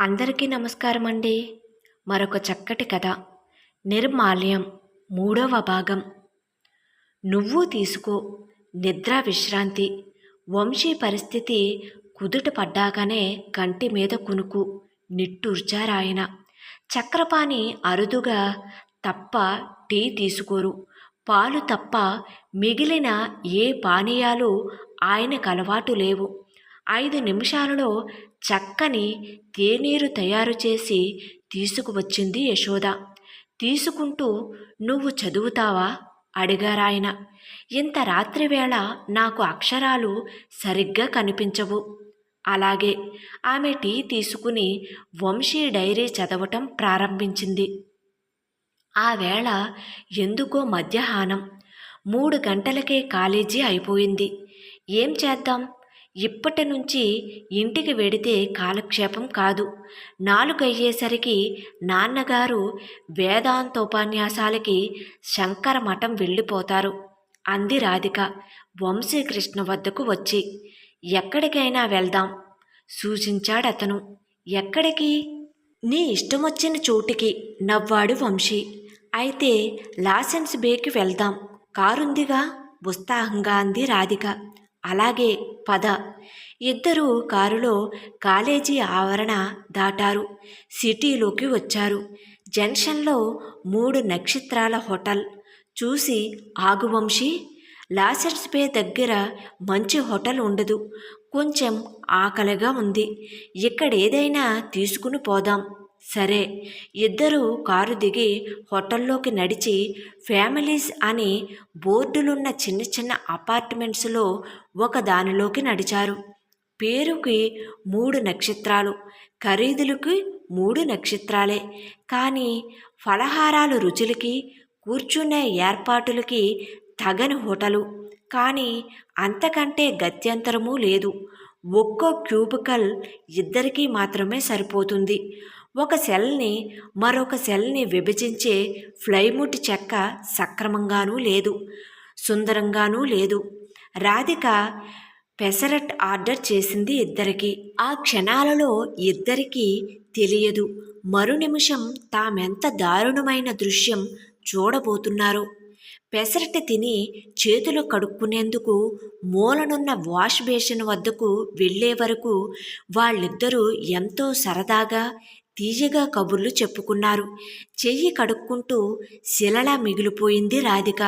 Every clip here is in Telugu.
అందరికీ నమస్కారం అండి మరొక చక్కటి కథ. నిర్మాల్యం మూడవ భాగం. నువ్వు తీసుకో నిద్ర విశ్రాంతి. వంశీ పరిస్థితి కుదుట పడ్డాకనే కంటి మీద కునుకు నిట్టూర్చారాయన. చక్రపాణి అరుదుగా తప్ప టీ తీసుకోరు. పాలు తప్ప మిగిలిన ఏ పానీయాలు ఆయనకు అలవాటు లేవు. ఐదు నిమిషాలలో చక్కని తేనీరు తయారు చేసి తీసుకువచ్చింది యశోద. తీసుకుంటూ నువ్వు చదువుతావా? అడిగారాయన ఇంత రాత్రివేళ నాకు అక్షరాలు సరిగ్గా కనిపించవు. అలాగే ఆమె టీ తీసుకుని వంశీ డైరీ చదవటం ప్రారంభించింది. ఆ వేళ ఎందుకో మధ్యాహ్నం. మూడు గంటలకే కాలేజీ అయిపోయింది. ఏం చేద్దాం? ఇప్పటి నుంచి ఇంటికి వెడితే కాలక్షేపం కాదు. నాలుగయ్యేసరికి నాన్నగారు వేదాంతోపన్యాసాలకి శంకర మఠం వెళ్ళిపోతారు. అంది రాధిక. వంశీకృష్ణ వద్దకు వచ్చి ఎక్కడికైనా వెళ్దాం. సూచించాడతను. ఎక్కడికి? నీ ఇష్టమొచ్చిన చోటికి నవ్వాడు వంశీ. అయితే లాసెన్స్ బేకి వెళ్దాం. కారుందిగా? ఉత్సాహంగా అంది రాధిక. అలాగే పద. ఇద్దరూ కారులో కాలేజీ ఆవరణ దాటారు. సిటీలోకి వచ్చారు. జంక్షన్లో మూడు నక్షత్రాల హోటల్. చూసి ఆగువంశీ లాసెట్స్ బే దగ్గర మంచి హోటల్ ఉండదు. కొంచెం ఆకలిగా ఉంది. ఇక్కడ ఏదైనా తీసుకుని పోదాం. సరే ఇద్దరూ కారు దిగి హోటల్లోకి నడిచి ఫ్యామిలీస్ అని బోర్డులున్న చిన్న చిన్న అపార్ట్మెంట్స్లో ఒక దానిలోకి నడిచారు. పేరుకి మూడు నక్షత్రాలు ఖరీదులకి మూడు నక్షత్రాలే. కానీ ఫలహారాలు రుచులకి కూర్చునే ఏర్పాటులకి తగని హోటలు. కానీ అంతకంటే గత్యంతరమూ లేదు. ఒక్కో క్యూబికల్ ఇద్దరికీ మాత్రమే సరిపోతుంది. ఒక సెల్ని మరొక సెల్ని విభజించే ఫ్లైముట్ చెక్క సక్రమంగానూ లేదు సుందరంగానూ లేదు. రాధిక పెసరట్ ఆర్డర్ చేసింది ఇద్దరికి. ఆ క్షణాలలో ఇద్దరికీ తెలియదు. మరు నిమిషం తామెంత దారుణమైన దృశ్యం చూడబోతున్నారు. పెసరట్ తిని చేతులు కడుక్కునేందుకు మూలనున్న వాష్ బేసిన్ వద్దకు వెళ్ళే వరకు వాళ్ళిద్దరూ ఎంతో సరదాగా తీయగా కబుర్లు చెప్పుకున్నారు. చెయ్యి కడుక్కుంటూ శిలలా మిగిలిపోయింది రాధిక.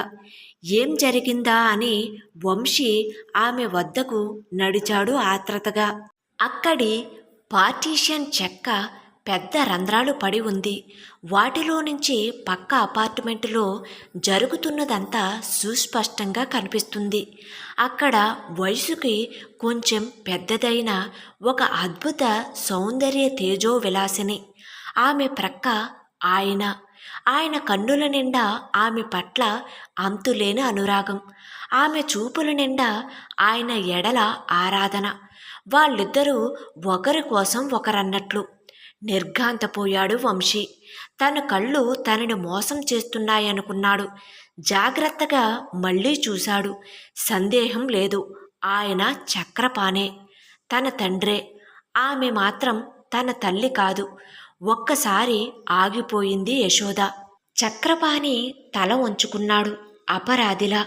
ఏం జరిగిందా అని వంశీ ఆమె వద్దకు నడిచాడు ఆత్రతగా. అక్కడి పార్టీషన్ చెక్క పెద్ద రంధ్రాలు పడి ఉంది. వాటిలో నుంచి పక్క అపార్ట్మెంటులో జరుగుతున్నదంతా సుస్పష్టంగా కనిపిస్తుంది. అక్కడ వయసుకి కొంచెం పెద్దదైన ఒక అద్భుత సౌందర్య తేజో విలాసిని ఆమె ప్రక్క ఆయన. ఆయన కన్నుల నిండా ఆమె పట్ల అంతులేని అనురాగం. ఆమె చూపుల నిండా ఆయన ఎడల ఆరాధన. వాళ్ళిద్దరూ ఒకరి కోసం ఒకరన్నట్లు. నిర్ఘాంతపోయాడు వంశీ. తన కళ్ళు తనని మోసం చేస్తున్నాయనుకున్నాడు. జాగ్రత్తగా మళ్ళీ చూశాడు. సందేహం లేదు. ఆయన చక్రపానే తన తండ్రే. ఆమె మాత్రం తన తల్లి కాదు. ఒక్కసారి ఆగిపోయింది యశోద. చక్రపాణి తల వంచుకున్నాడు అపరాధిలా.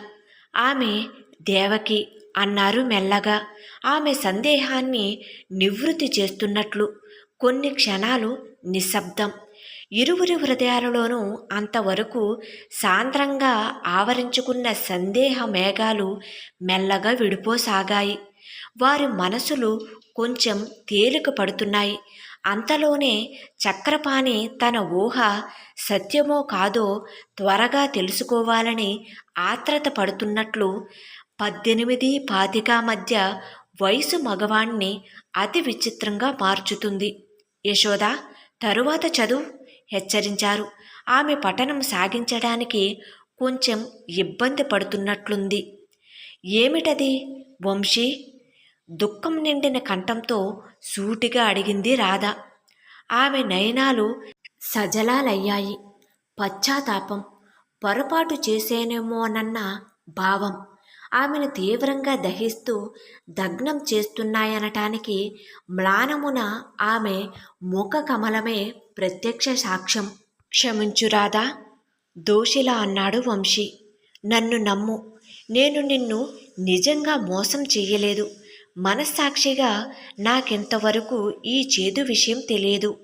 ఆమె దేవకి అన్నారు మెల్లగా. ఆమె సందేహాన్ని నివృత్తి చేస్తున్నట్లు కొన్ని క్షణాలు నిశ్శబ్దం. ఇరువురి హృదయాలలోనూ అంతవరకు సాంద్రంగా ఆవరించుకున్న సందేహ మేఘాలు మెల్లగా విడిపోసాగాయి. వారి మనసులు కొంచెం తేలిక పడుతున్నాయి. అంతలోనే చక్రపాణి తన ఊహ సత్యమో కాదో త్వరగా తెలుసుకోవాలని ఆత్రత పడుతున్నట్లు పద్దెనిమిది పాతిక మధ్య వయసు మగవాణ్ణి అతి విచిత్రంగా మార్చుతుంది. యశోద తరువాత చదువు? హెచ్చరించారు. ఆమె పఠనం సాగించడానికి కొంచెం ఇబ్బంది పడుతున్నట్లుంది. ఏమిటది? వంశీ? దుఃఖం నిండిన కంఠంతో సూటిగా అడిగింది రాధ. ఆమె నయనాలు సజలాలయ్యాయి. పశ్చాత్తాపం. పొరపాటు చేసేనేమోనన్న భావం. ఆమెను తీవ్రంగా దహిస్తూ దగ్నం చేస్తున్నాయనటానికి మ్లానమున ఆమె ముఖ కమలమే ప్రత్యక్ష సాక్ష్యం. క్షమించురాదా దోషిలా అన్నాడు వంశీ. నన్ను నమ్ము. నేను నిన్ను నిజంగా మోసం చెయ్యలేదు మనస్సాక్షిగా నాకెంతవరకు ఈ చేదు విషయం తెలియదు.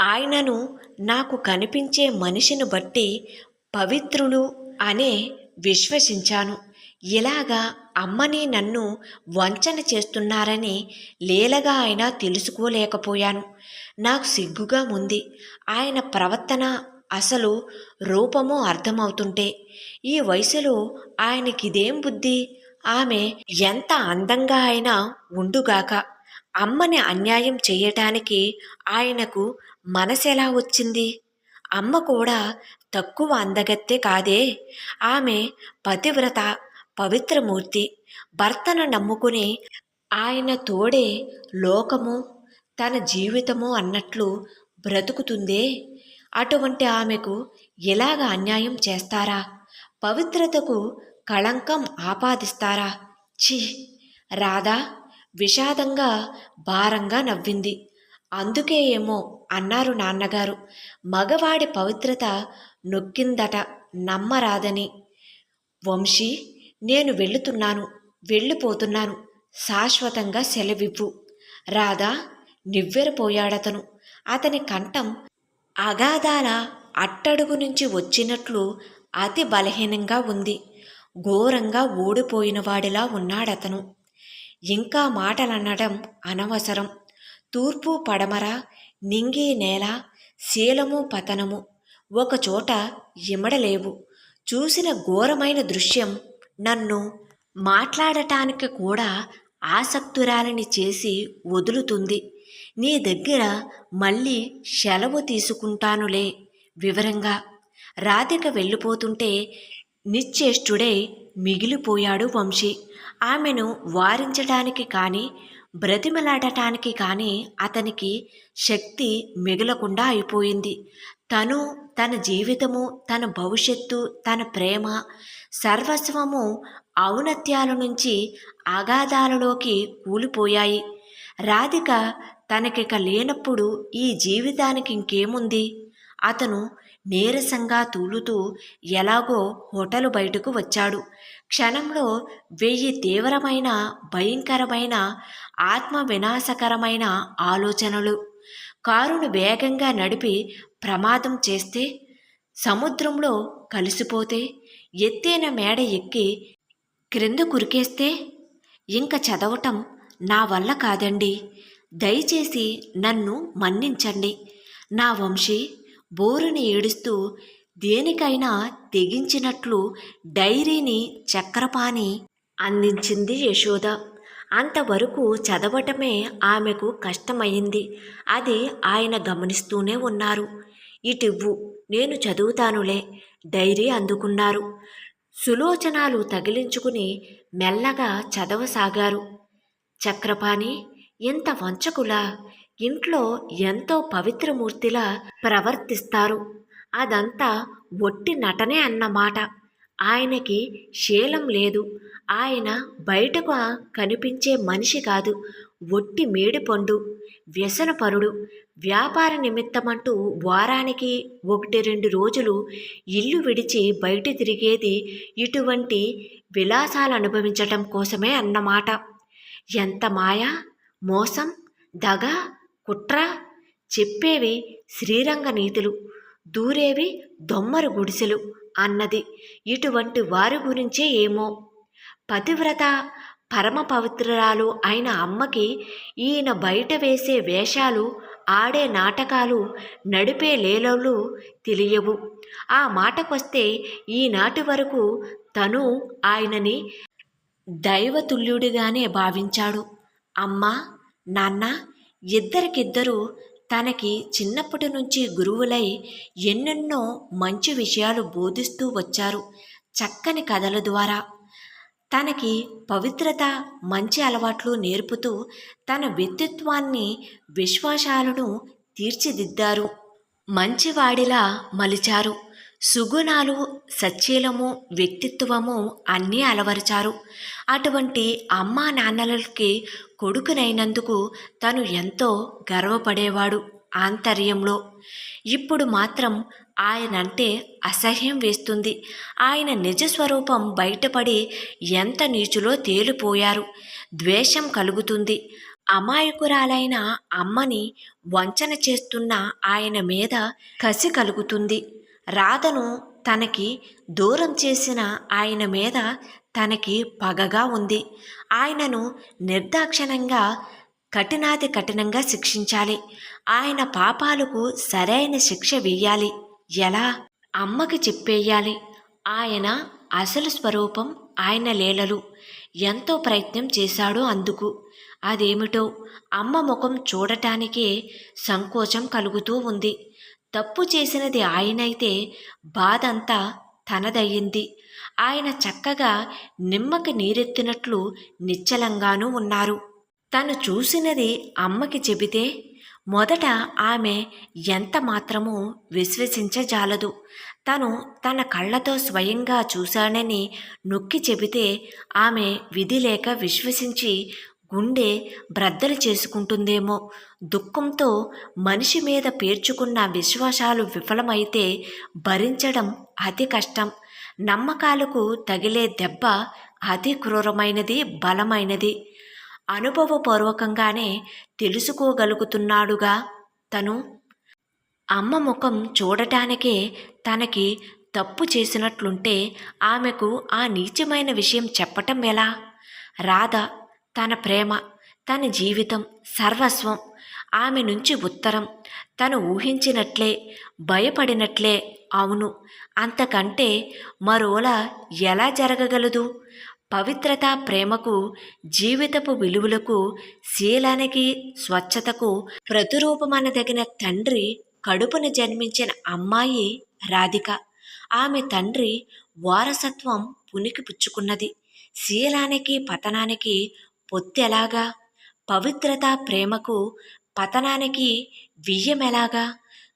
ఆయనను నాకు కనిపించే మనిషిని బట్టి పవిత్రులు అనే విశ్వసించాను. ఇలాగా అమ్మని నన్ను వంచన చేస్తున్నారని లీలగా అయినా తెలుసుకోలేకపోయాను. నాకు సిగ్గుగా ఉంది. ఆయన ప్రవర్తన అసలు రూపము అర్థమవుతుంటే ఈ వయసులో ఆయనకిదేం బుద్ధి? ఆమె ఎంత అందంగా అయినా ఉండుగాక అమ్మని అన్యాయం చేయటానికి ఆయనకు మనసెలా వచ్చింది? అమ్మ కూడా తక్కువ అందగత్తే కాదే. ఆమె పతివ్రత పవిత్రమూర్తి భర్తను నమ్ముకుని ఆయన తోడే లోకము తన జీవితము అన్నట్లు బ్రతుకుతుందే. అటువంటి ఆమెకు ఎలాగ అన్యాయం చేస్తారా? పవిత్రతకు కళంకం ఆపాదిస్తారా? ఛీ! రాధా విషాదంగా భారంగా నవ్వింది. అందుకే ఏమో అన్నారు నాన్నగారు. మగవాడి పవిత్రత నొక్కిందట నమ్మరాదని. వంశీ నేను వెళ్ళుతున్నాను వెళ్ళిపోతున్నాను. శాశ్వతంగా సెలవివ్వు. రాధా నివ్వెరపోయాడతను. అతని కంఠం అగాధాల అట్టడుగు నుంచి వచ్చినట్లు అతి బలహీనంగా ఉంది. ఘోరంగా ఓడిపోయినవాడిలా ఉన్నాడతను. ఇంకా మాటలనడం అనవసరం. తూర్పు పడమర నింగి నేల శీలము పతనము. ఒకచోట ఇమడలేవు. చూసిన ఘోరమైన దృశ్యం నన్ను మాట్లాడటానికి కూడా ఆసక్తురాలని చేసి వదులుతుంది. నీ దగ్గర మళ్ళీ సెలవు తీసుకుంటానులే వివరంగా. రాధిక వెళ్ళిపోతుంటే నిశ్చేష్టుడై మిగిలిపోయాడు వంశీ. ఆమెను వారించడానికి కానీ బ్రతిమలాడటానికి కానీ అతనికి శక్తి మిగలకుండా అయిపోయింది. తను తన జీవితము తన భవిష్యత్తు తన ప్రేమ సర్వస్వము ఔన్నత్యాల నుంచి అగాధాలలోకి కూలిపోయాయి. రాధిక తనకిక లేనప్పుడు ఈ జీవితానికి ఇంకేముంది? అతను నీరసంగా తూలుతూ ఎలాగో హోటలు బయటకు వచ్చాడు. క్షణంలో వెయ్యి తీవ్రమైన భయంకరమైన ఆత్మ వినాశకరమైన ఆలోచనలు. కారును వేగంగా నడిపి ప్రమాదం చేస్తే సముద్రంలో కలిసిపోతే ఎత్తైన మేడ ఎక్కి క్రింద కురికేస్తే ఇంక చదవటం నా వల్ల కాదండి. దయచేసి నన్ను మన్నించండి. నా వంశీ బోరుని ఏడుస్తూ దేనికైనా తెగించినట్లు డైరీని చక్రపాణి అందించింది యశోద. అంతవరకు చదవటమే ఆమెకు కష్టమైంది అది ఆయన గమనిస్తూనే ఉన్నారు. ఇటివ్వు. నేను చదువుతానులే డైరీ అందుకున్నారు. సులోచనాలు తగిలించుకుని మెల్లగా చదవసాగారు. చక్రపాణి ఇంత వంచకులా ఇంట్లో ఎంతో పవిత్రమూర్తిలా ప్రవర్తిస్తారు. అదంతా ఒట్టి నటనే అన్నమాట. ఆయనకి శీలం లేదు. ఆయన బయటకు కనిపించే మనిషి కాదు. ఒట్టి మేడిపండు వ్యసనపరుడు వ్యాపార నిమిత్తమంటూ వారానికి ఒకటి రెండు రోజులు ఇల్లు విడిచి బయట తిరిగేది ఇటువంటి విలాసాలు అనుభవించటం కోసమే అన్నమాట. ఎంత మాయ మోసం దగ కుట్ర చెప్పేవి శ్రీరంగ నీతులు దూరేవి దొమ్మరు గుడిసెలు అన్నది. ఇటువంటి వారి గురించే ఏమో. పతివ్రత పరమ పవిత్రురాలు అయిన అమ్మకి ఈయన బయట వేసే వేషాలు ఆడే నాటకాలు నడిపే లీలలు తెలియవు. ఆ మాటకొస్తే ఈనాటి వరకు తను ఆయనని దైవతుల్యుడిగానే భావించాడు. అమ్మ నాన్న ఇద్దరికిద్దరు తనకి చిన్నప్పటి నుంచి గురువులై ఎన్నెన్నో మంచి విషయాలు బోధిస్తూ వచ్చారు. చక్కని కథల ద్వారా తనకి పవిత్రత మంచి అలవాట్లు నేర్పుతూ తన వ్యక్తిత్వాన్ని విశ్వాసాలను తీర్చిదిద్దారు. మంచివాడిలా మలిచారు. సుగుణాలు సచ్చీలము వ్యక్తిత్వము అన్నీ అలవరిచారు. అటువంటి అమ్మా నాన్నలకి కొడుకునైనందుకు తను ఎంతో గర్వపడేవాడు. ఆంతర్యంలో. ఇప్పుడు మాత్రం ఆయనంటే అసహ్యం వేస్తుంది. ఆయన నిజ స్వరూపం బయటపడి ఎంత నీచులో తేలిపోయారు. ద్వేషం కలుగుతుంది. అమాయకురాలైన అమ్మని వంచన చేస్తున్న ఆయన మీద కసి కలుగుతుంది. రాధను తనకి దూరం చేసిన ఆయన మీద తనకి పగగా ఉంది. ఆయనను నిర్దాక్షణంగా కఠినాతి కఠినంగా శిక్షించాలి. ఆయన పాపాలకు సరైన శిక్ష వెయ్యాలి ఎలా? అమ్మకి చెప్పేయాలి. ఆయన అసలు స్వరూపం ఆయన లీలలు. ఎంతో ప్రయత్నం చేశాడు అందుకు. అదేమిటో అమ్మ ముఖం చూడటానికే సంకోచం కలుగుతూ ఉంది. తప్పు చేసినది ఆయనైతే బాధంతా తనదయ్యింది. ఆయన చక్కగా నిమ్మకి నీరెత్తినట్లు నిశ్చలంగానూ ఉన్నారు. తను చూసినది అమ్మకి చెబితే మొదట ఆమె ఎంత మాత్రమూ విశ్వసించజాలదు. తను తన కళ్ళతో స్వయంగా చూశానని నొక్కి చెబితే ఆమె విధి లేక విశ్వసించి గుండె బ్రద్దలు చేసుకుంటుందేమో. దుఃఖంతో మనిషి మీద పేర్చుకున్న విశ్వాసాలు విఫలమైతే భరించడం అతి కష్టం. నమ్మకాలకు తగిలే దెబ్బ అతి క్రూరమైనది బలమైనది. అనుభవపూర్వకంగానే తెలుసుకోగలుగుతున్నాడుగా తను. అమ్మ ముఖం చూడటానికే తనకి తప్పు చేసినట్లుంటే ఆమెకు ఆ నీచమైన విషయం చెప్పటం ఎలా? రాధ తన ప్రేమ తన జీవితం సర్వస్వం ఆమె నుంచి ఉత్తరం తను ఊహించినట్లే భయపడినట్లే అవును అంతకంటే మరోలా ఎలా జరగగలదు? పవిత్రత ప్రేమకు జీవితపు విలువలకు శీలానికి స్వచ్ఛతకు ప్రతిరూపమనదగిన తండ్రి కడుపున జన్మించిన అమ్మాయి రాధిక. ఆమె తండ్రి వారసత్వం పునికి పుచ్చుకున్నది. శీలానికి పతనానికి పొత్తెలాగా పవిత్రత ప్రేమకు పతనానికి వియ్యమెలాగా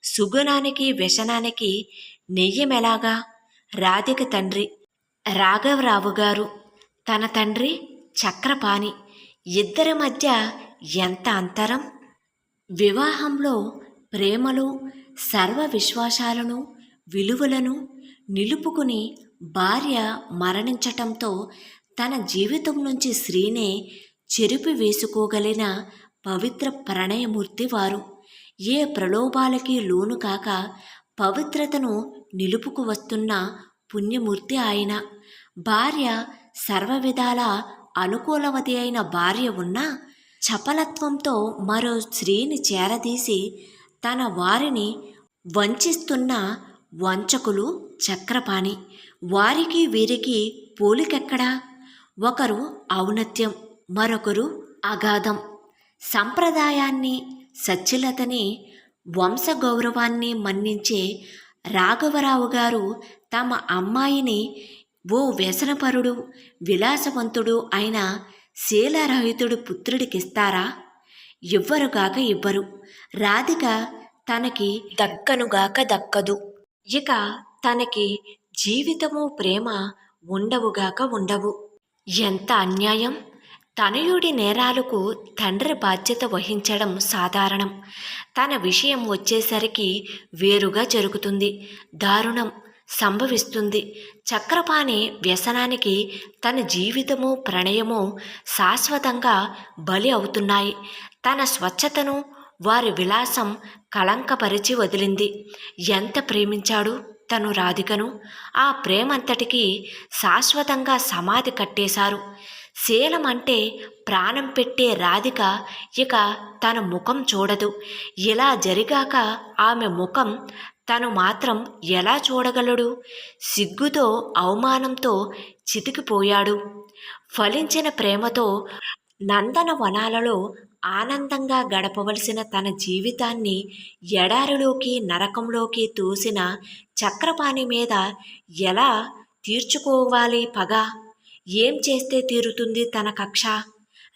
సుగుణానికి వ్యసనానికి నెయ్యమెలాగా రాధిక తండ్రి రాఘవరావు గారు తన తండ్రి చక్రపాణి ఇద్దరి మధ్య ఎంత అంతరం? వివాహంలో ప్రేమలు సర్వ విశ్వాసాలను విలువలను నిలుపుకుని భార్య మరణించటంతో తన జీవితం నుంచి స్త్రీనే చెరిపి వేసుకోగలిగిన పవిత్ర ప్రణయమూర్తి వారు. ఏ ప్రలోభాలకి లోను కాక పవిత్రతను నిలుపుకు వస్తున్న పుణ్యమూర్తి ఆయన. భార్య సర్వ విధాల అనుకూలవతి అయిన భార్య ఉన్నా చపలత్వంతో మరో స్త్రీని చేరదీసి తన వారిని వంచిస్తున్న వంచకులు చక్రపాణి. వారికి వీరికి పోలికెక్కడా? ఒకరు ఔన్నత్యం మరొకరు అగాధం. సంప్రదాయాన్ని సచ్ఛిలతని వంశగౌరవాన్ని మన్నించే రాఘవరావు గారు తమ అమ్మాయిని ఓ వ్యసనపరుడు విలాసవంతుడు అయిన శీలరహితుడు పుత్రుడికిస్తారా? ఇవ్వరుగాక ఇవ్వరు. రాధిక తనకి దక్కనుగాక దక్కదు. ఇక తనకి జీవితము ప్రేమ ఉండవుగాక ఉండవు. ఎంత అన్యాయం! తనయుడి నేరాలకు తండ్రి బాధ్యత వహించడం సాధారణం. తన విషయం వచ్చేసరికి వేరుగా జరుగుతుంది. దారుణం! సంభవిస్తుంది. చక్రపాణి వ్యసనానికి తన జీవితము ప్రణయము శాశ్వతంగా బలి అవుతున్నాయి. తన స్వచ్ఛతను వారి విలాసం కళంకపరిచి వదిలింది. ఎంత ప్రేమించాడు తను రాధికను? ఆ ప్రేమంతటికీ శాశ్వతంగా సమాధి కట్టేశారు. శీలం అంటే ప్రాణం పెట్టే రాధిక ఇక తన ముఖం చూడదు. ఇలా జరిగాక ఆమె ముఖం తను మాత్రం ఎలా చూడగలడు? సిగ్గుతో అవమానంతో చితికిపోయాడు. ఫలించిన ప్రేమతో నందన వనాలలో ఆనందంగా గడపవలసిన తన జీవితాన్ని ఎడారిలోకి నరకంలోకి తోసిన చక్రపాణి మీద ఎలా తీర్చుకోవాలి పగ? ఏం చేస్తే తీరుతుంది తన కక్ష?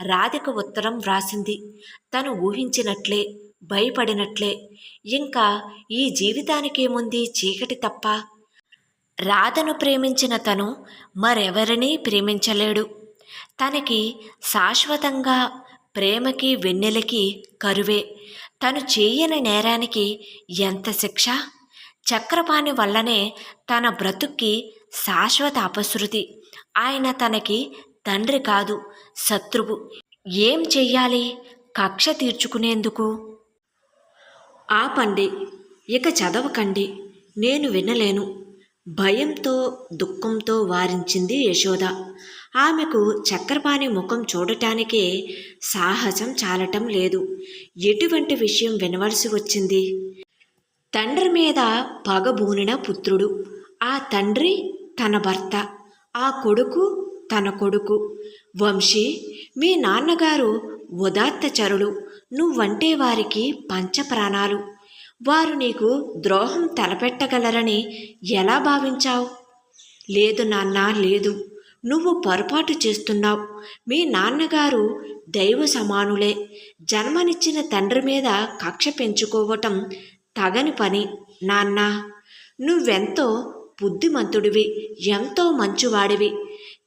రాధిక ఉత్తరం వ్రాసింది. తను ఊహించినట్లే. భయపడినట్లే. ఇంకా ఈ జీవితానికేముంది చీకటి తప్ప? రాధను ప్రేమించిన తను మరెవరినీ ప్రేమించలేడు. తనకి శాశ్వతంగా ప్రేమకి వెన్నెలకి కరువే. తను చేయని నేరానికి ఎంత శిక్ష? చక్రపాణి వల్లనే తన బ్రతుక్కి శాశ్వత అపశృతి. ఆయన తనకి తండ్రి కాదు శత్రువు. ఏం చెయ్యాలి? కక్ష తీర్చుకునేందుకు ఆపండి. ఇక చదవకండి. నేను వినలేను. భయంతో దుఃఖంతో వారించింది యశోద. ఆమెకు చక్రపాణి ముఖం చూడటానికే సాహసం చాలటం లేదు. ఎటువంటి విషయం వినవలసి వచ్చింది? తండ్రి మీద పగబూనిన పుత్రుడు. ఆ తండ్రి తన భర్త. ఆ కొడుకు తన కొడుకు. వంశీ మీ నాన్నగారు ఉదాత్తచరుడు నువ్వంటే వారికి పంచప్రాణాలు. వారు నీకు ద్రోహం తలపెట్టగలరని ఎలా భావించావు? లేదు నాన్న లేదు. నువ్వు పొరపాటు చేస్తున్నావు. మీ నాన్నగారు దైవ సమానులే జన్మనిచ్చిన తండ్రి మీద కక్ష పెంచుకోవటం తగని పని నాన్న. నువ్వెంతో బుద్ధిమంతుడివి ఎంతో మంచివాడివి.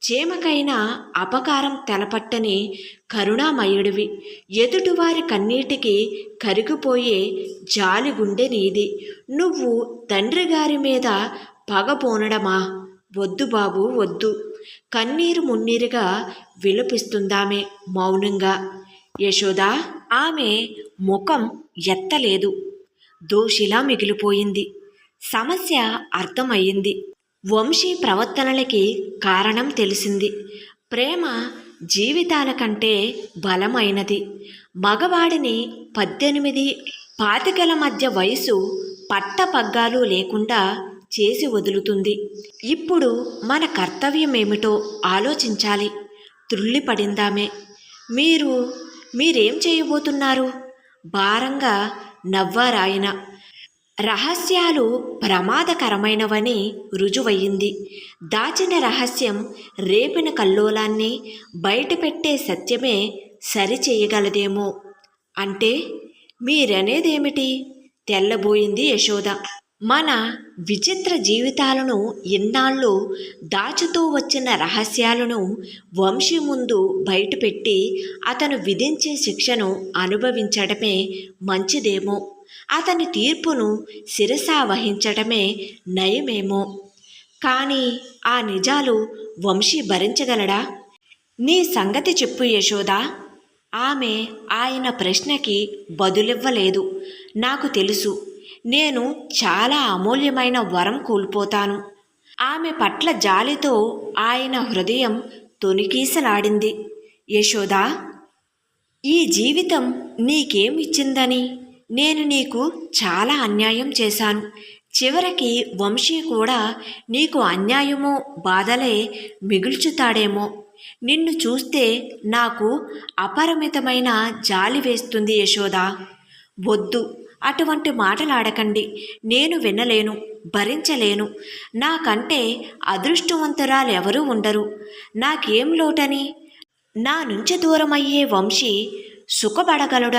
చేమకైనా అపకారం తెలపట్టని కరుణామయుడివి. ఎదుటివారి కన్నీటికి కరిగిపోయే జాలిగుండె నీది. నువ్వు తండ్రి గారి మీద పగపోనడమా వద్దు బాబు వద్దు. కన్నీరు మున్నీరుగా విలపిస్తుందామె మౌనంగా. యశోద ఆమె ముఖం ఎత్తలేదు. దోషిలా మిగిలిపోయింది. సమస్య అర్థమయ్యింది. వంశీ ప్రవర్తనలకి కారణం తెలిసింది. ప్రేమ జీవితాల కంటే బలమైనది. మగవాడిని పద్దెనిమిది పాతికల మధ్య వయసు పట్టపగ్గాలు లేకుండా చేసి వదులుతుంది. ఇప్పుడు మన కర్తవ్యం ఏమిటో ఆలోచించాలి. త్రుళ్ళిపడిందామే. మీరు మీరేం చేయబోతున్నారు? భారంగా నవ్వారాయన. రహస్యాలు ప్రమాదకరమైనవని రుజువయ్యింది. దాచిన రహస్యం రేపిన కల్లోలాన్ని బయటపెట్టే సత్యమే సరిచేయగలదేమో. అంటే మీరనేదేమిటి? తెల్లబోయింది యశోద. మన విచిత్ర జీవితాలను ఇన్నాళ్ళు దాచుతూ వచ్చిన రహస్యాలను వంశీ ముందు బయటపెట్టి అతను విధించే శిక్షను అనుభవించడమే మంచిదేమో. అతని తీర్పును శిరసా వహించటమే నయమేమో. కానీ ఆ నిజాలు వంశీ భరించగలడా? నీ సంగతి చెప్పు యశోదా. ఆమె ఆయన ప్రశ్నకి బదులివ్వలేదు. నాకు తెలుసు నేను చాలా అమూల్యమైన వరం కోల్పోతాను. ఆమె పట్ల జాలితో ఆయన హృదయం తొనికీసలాడింది. యశోదా ఈ జీవితం నీకేమిచ్చిందని? ఇచ్చిందని నేను నీకు చాలా అన్యాయం చేశాను. చివరికి వంశీ కూడా నీకు అన్యాయమో బాధలే మిగుల్చుతాడేమో. నిన్ను చూస్తే నాకు అపరిమితమైన జాలి వేస్తుంది యశోదా. వద్దు అటువంటి మాటలాడకండి. నేను వినలేను భరించలేను. నాకంటే అదృష్టవంతురాలెవరూ ఉండరు. నాకేం లోటని? నా నుంచి దూరమయ్యే వంశీ సుఖపడగలడు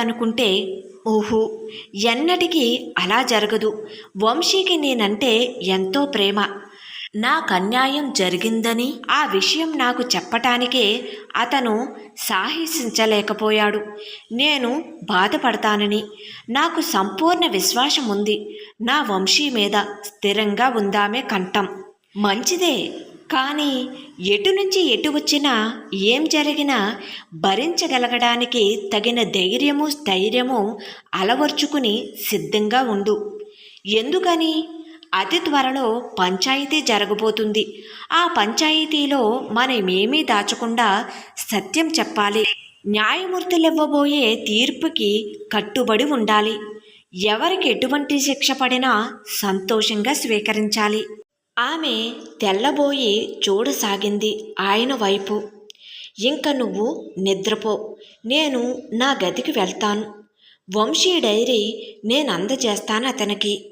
అనుకుంటే ఎన్నటికీ అలా జరగదు. వంశీకి నేనంటే ఎంతో ప్రేమ. నాకన్యాయం జరిగిందని ఆ విషయం నాకు చెప్పటానికే అతను సాహసించలేకపోయాడు. నేను బాధపడతానని. నాకు సంపూర్ణ విశ్వాసం ఉంది నా వంశీ మీద స్థిరంగా ఉందామే కంఠం. మంచిదే. కానీ ఎటు నుంచి ఎటు వచ్చినా ఏం జరిగినా భరించగలగడానికి తగిన ధైర్యము స్థైర్యము అలవర్చుకుని సిద్ధంగా ఉండు. ఎందుకని? అతి త్వరలో పంచాయతీ జరగబోతుంది. ఆ పంచాయతీలో మనమేమీ దాచకుండా సత్యం చెప్పాలి. న్యాయమూర్తులివ్వబోయే తీర్పుకి కట్టుబడి ఉండాలి. ఎవరికి ఎటువంటి శిక్ష పడినా సంతోషంగా స్వీకరించాలి. ఆమె తెల్లబోయి చూడసాగింది ఆయన వైపు. ఇంక నువ్వు నిద్రపో. నేను నా గదికి వెళ్తాను. వంశీ డైరీ నేను అందజేస్తాను అతనికి.